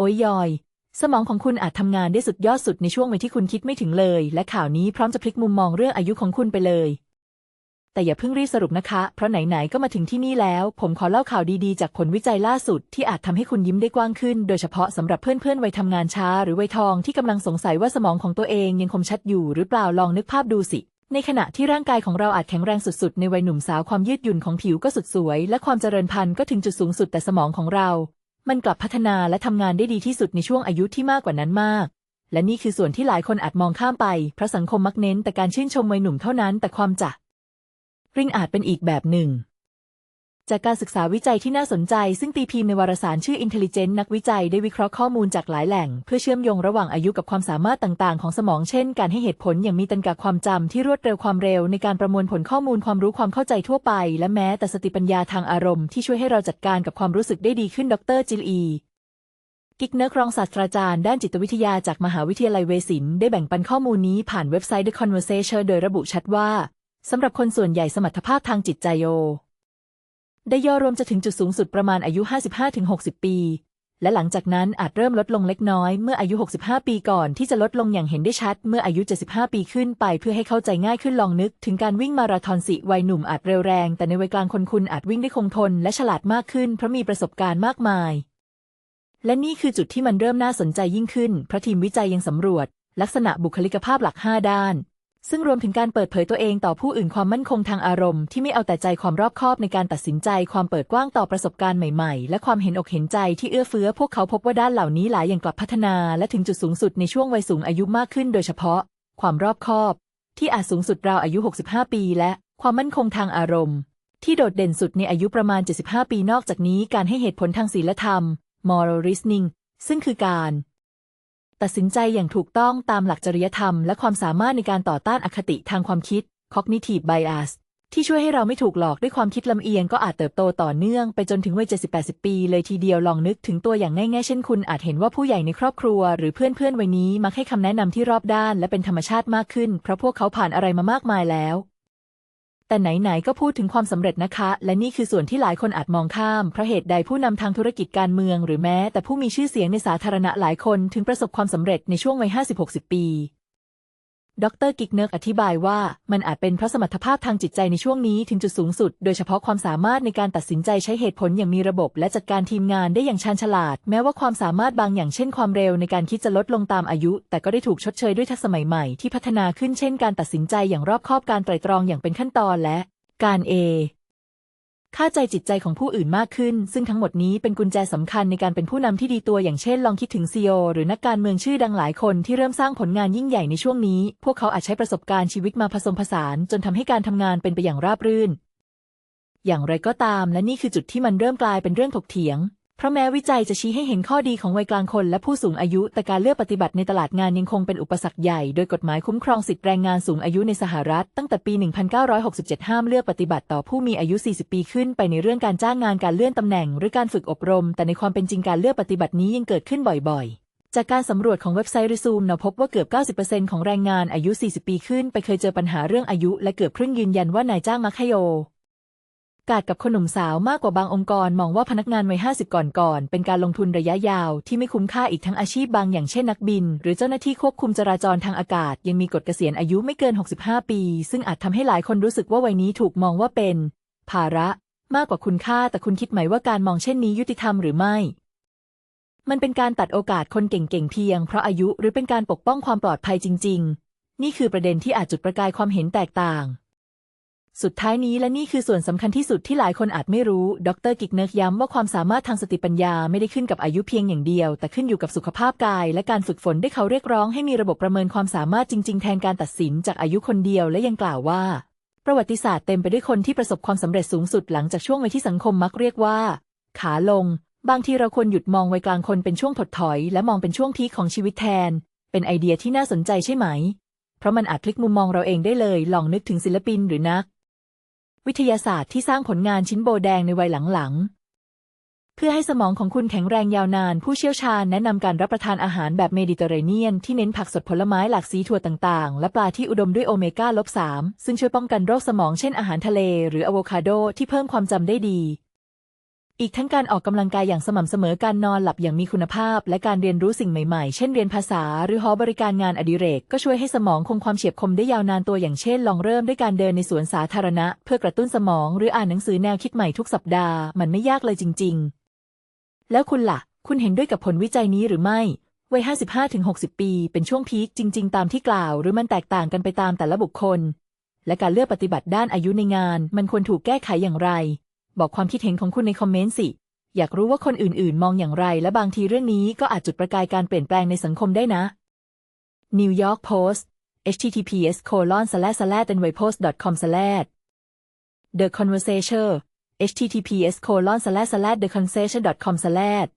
โอ้ยยอย สมองของคุณอาจทำงานได้สุดยอดสุดในช่วงวัยที่คุณคิดไม่ถึงเลย และข่าวนี้พร้อมจะพลิกมุมมองเรื่องอายุของคุณไปเลย แต่อย่าเพิ่งรีบสรุปนะคะ เพราะไหนๆก็มาถึงที่นี่แล้ว ผมขอเล่าข่าวดีๆ จากผลวิจัยล่าสุด ที่อาจทำให้คุณยิ้มได้กว้างขึ้น โดยเฉพาะสำหรับเพื่อนๆวัยทำงานช้า หรือวัยทองที่กำลังสงสัยว่าสมองของตัวเองยังคมชัดอยู่หรือเปล่าลองนึกภาพดูสิในขณะที่ร่างกายของเราอาจแข็งแรงสุดๆ ในวัยหนุ่มสาวความยืดหยุ่นของผิวก็สุดสวย และความเจริญพันธุ์ก็ถึงจุดสูงสุดแต่สมองของเรา มันกลับพัฒนาและทำงานได้ดีที่สุดในช่วงอายุที่มากกว่านั้นมาก และนี่คือส่วนที่หลายคนอาจมองข้ามไป เพราะสังคมมักเน้นแต่การชื่นชมวัยหนุ่มเท่านั้น แต่ความจะริงอาจเป็นอีกแบบหนึ่ง จากการศึกษาวิจัยที่น่าสนใจ ซึ่งตีพิมพ์ในวารสารชื่อ Intelligent นักวิจัยได้วิเคราะห์ข้อมูลจากหลายแหล่ง เพื่อเชื่อมโยงระหว่างอายุกับความสามารถต่างๆ ของสมองเช่น การให้เหตุผลอย่างมีตรรกะความจำที่รวดเร็วความเร็วในการประมวลผลข้อมูลความรู้ความเข้าใจทั่วไป และแม้แต่สติปัญญาทางอารมณ์ที่ช่วยให้เราจัดการกับความรู้สึกได้ดีขึ้นดรจิลอีกิกเนอร์รองศาสตราจารย์ด้านจิตวิทยาจากมหาวิทยาลัยเวสินได้แบ่งปันข้อมูลนี้ผ่านเว็บไซต์ The Conversation โดยระบุชัดว่าสำหรับคนส่วนใหญ่สมรรถภาพทางจิตใจโย ได้ย่อรวมจะถึงจุดสูงสุดประมาณอายุ 55-60 ปี และหลังจากนั้นอาจเริ่มลดลงเล็กน้อยเมื่ออายุ 65 ปีก่อนที่จะลดลงอย่างเห็นได้ชัดเมื่ออายุ 75 ปีขึ้นไปเพื่อให้เข้าใจง่ายขึ้นลองนึก ถึงการวิ่งมาราธอนสิวัยหนุ่มอาจเร็วแรง แต่ในวัยกลางคนคุณอาจวิ่งได้คงทน และฉลาดมากขึ้นเพราะมีประสบการณ์มากมาย และนี่คือจุดที่มันเริ่มน่าสนใจยิ่งขึ้นเพราะทีมวิจัยยังสำรวจ ลักษณะบุคลิกภาพหลัก 5 ด้าน ซึ่งรวมถึงการเปิดเผยตัวเองต่อผู้อื่นความมั่นคงทางอารมณ์ที่ไม่เอาแต่ใจความรอบคอบในการตัดสินใจความเปิดกว้างต่อประสบการณ์ใหม่ๆ และความเห็นอกเห็นใจที่เอื้อเฟื้อ พวกเขาพบว่าด้านเหล่านี้หลายอย่างกลับพัฒนา และถึงจุดสูงสุดในช่วงวัยสูงอายุมากขึ้น โดยเฉพาะ ความรอบคอบ ที่อาจสูงสุดราวอายุ 65 ปี และความมั่นคงทางอารมณ์ ที่โดดเด่นสุดในอายุประมาณ 75 ปีนอกจากนี้การให้เหตุผลทางศีลธรรม moral reasoning ซึ่งคือการ ตัดสินใจอย่างถูกต้องตามหลักจริยธรรม และความสามารถในการต่อต้านอคติทางความคิด cognitive bias ที่ช่วยให้เราไม่ถูกหลอกด้วยความคิดลำเอียงก็อาจเติบโตต่อเนื่องไปจนถึงวัย70-80 ปีเลยทีเดียวลองนึกถึงตัวอย่างง่ายๆ เช่นคุณอาจเห็นว่าผู้ใหญ่ในครอบครัว หรือเพื่อนๆวัยนี้มักให้คำแนะนำที่รอบด้าน และเป็นธรรมชาติมากขึ้น เพราะพวกเขาผ่านอะไรมามากมายแล้ว แต่ไหนๆก็พูดถึงความสำเร็จนะคะ และนี่คือส่วนที่หลายคนอาจมองข้าม เพราะเหตุใดผู้นำทางธุรกิจการเมือง หรือแม้แต่ผู้มีชื่อเสียงในสาธารณะหลายคนถึงประสบความสำเร็จในช่วงวัย50-60 ปี ดรกิกเนิร์กอธิบายว่ามันอาจเป็นเพราะสมรรถภาพทางจิตใจในช่วงนี้ถึงจุดสูงสุด โดยเฉพาะความสามารถในการตัดสินใจใช้เหตุผลอย่างมีระบบ และจัดการทีมงานได้อย่างชาญฉลาด แม้ว่าความสามารถบางอย่างเช่นความเร็วในการคิดจะลดลงตามอายุ แต่ก็ได้ถูกชดเชยด้วยทักษะสมัยใหม่ที่พัฒนาขึ้นเช่น การตัดสินใจอย่างรอบคอบการไตร่ตรองอย่างเป็นขั้นตอนและ การเอ ค่าใจจิตใจของผู้อื่นมากขึ้น ซึ่งทั้งหมดนี้เป็นกุญแจสำคัญในการเป็นผู้นำที่ดีตัวอย่างเช่น ลองคิดถึงซีอหรือนักการเมืองชื่อดังหลายคนที่เริ่มสร้างผลงานยิ่งใหญ่ในช่วงนี้ พวกเขาอาจใช้ประสบการณ์ชีวิตมาผสมผสาน จนทำให้การทำงานเป็นไปอย่างราบรื่น อย่างไรก็ตามและนี่คือจุดที่มันเริ่มกลายเป็นเรื่องถกเถียง เพราะแม้วิจัยจะชี้ให้เห็นข้อดีของวัยกลางคนและผู้สูงอายุ แต่การเลือกปฏิบัติในตลาดงานยังคงเป็นอุปสรรคใหญ่ โดยกฎหมายคุ้มครองสิทธิแรงงานสูงอายุในสหรัฐ ตั้งแต่ปี 1967 ห้ามเลือกปฏิบัติต่อผู้มีอายุ 40 ปีขึ้นไปในเรื่องการจ้างงานการเลื่อนตำแหน่ง หรือการฝึกอบรม แต่ในความเป็นจริงการเลือกปฏิบัตินี้ยังเกิดขึ้นบ่อยๆ จากการสำรวจของเว็บไซต์ Resume เราพบว่าเกือบ 90%ของแรงงานอายุ 40 ปีขึ้น ไปเคยเจอปัญหาเรื่องอายุ และเกือบครึ่งยืนยันว่านายจ้างมักให้โอ กาสกับคนหนุ่มสาวมากกว่าบางองค์กรมองว่าพนักงานวัย 50 ก่อนก่อนเป็นการลงทุนระยะยาวที่ไม่คุ้มค่าอีกทั้งอาชีพบางอย่างเช่นนักบิน หรือเจ้าหน้าที่ควบคุมจราจรทางอากาศ ยังมีกฎเกษียณอายุไม่เกิน 65 ปี ซึ่งอาจทำให้หลายคนรู้สึกว่าวัยนี้ถูกมองว่าเป็น ภาระมากกว่าคุณค่าแต่คุณคิดไหมว่าการมองเช่นนี้ยุติธรรมหรือไม่ มันเป็นการตัดโอกาสคนเก่งๆเพียง เพราะอายุหรือเป็นการปกป้องความปลอดภัยจริง ๆ นี่คือประเด็นที่อาจจุดประกายความเห็นแตกต่าง สุดท้ายนี้และนี่คือส่วนสำคัญที่สุดที่หลายคนอาจไม่รู้ ดรกิกเนิร์กย้ำว่าความสามารถทางสติปัญญาไม่ได้ขึ้นกับอายุเพียงอย่างเดียว แต่ขึ้นอยู่กับสุขภาพกาย และการฝึกฝนได้เขาเรียกร้องให้มีระบบประเมินความสามารถจริง ๆ แทนการตัดสินจากอายุคนเดียวและยังกล่าวว่า ประวัติศาสตร์เต็มไปด้วยคนที่ประสบความสำเร็จสูงสุดหลังจากช่วงวัยที่สังคมมักเรียกว่า ขาลง บางทีเราควรหยุดมองวัยกลางคนเป็นช่วงถดถอย และมองเป็นช่วงพีคของชีวิตแทน เป็นไอเดียที่น่าสนใจใช่ไหม เพราะมันอาจพลิกมุมมองเราเองได้เลย ลองนึกถึงศิลปินหรือนัก วิทยาศาสตร์ที่สร้างผลงานชิ้นโบแดงในวัยหลังๆ เพื่อให้สมองของคุณแข็งแรงยาวนาน ผู้เชี่ยวชาญแนะนำการรับประทานอาหารแบบเมดิเตอร์เรเนียน ที่เน้นผักสดผลไม้หลากสีถั่วต่างๆ และปลาที่อุดมด้วยโอเมก้าลบ3ซึ่งช่วยป้องกันโรคสมองเช่นอาหารทะเล หรืออะโวคาโดที่เพิ่มความจำได้ดี อีกทั้งการออกกำลังกายอย่างสม่ำเสมอการนอนหลับอย่างมีคุณภาพ และการเรียนรู้สิ่งใหม่ๆ เช่นเรียนภาษา หรือหอบริการงานอดิเรก ก็ช่วยให้สมองคงความเฉียบคมได้ยาวนานตัวอย่างเช่น ลองเริ่มด้วยการเดินในสวนสาธารณะ เพื่อกระตุ้นสมอง หรืออ่านหนังสือแนวคิดใหม่ทุกสัปดาห์มันไม่ยากเลยจริง ๆ แล้วคุณล่ะ คุณเห็นด้วยกับผลวิจัยนี้หรือไม่วัย55-60 ปี เป็นช่วงพีคจริง ๆ ตามที่กล่าว หรือมันแตกต่างกันไปตามแต่ละบุคคล และการเลือกปฏิบัติด้านอายุในงาน มันควรถูกแก้ไขอย่างไร บอกความคิดเห็นของคุณในคอมเมนต์สิ อยากรู้ว่าคนอื่นๆ มองอย่างไร และบางทีเรื่องนี้ก็อาจจุดประกายการเปลี่ยนแปลงในสังคมได้นะ New York Post https colon slash slash nypost com slash the conversation https colon slash slash the conversation com slash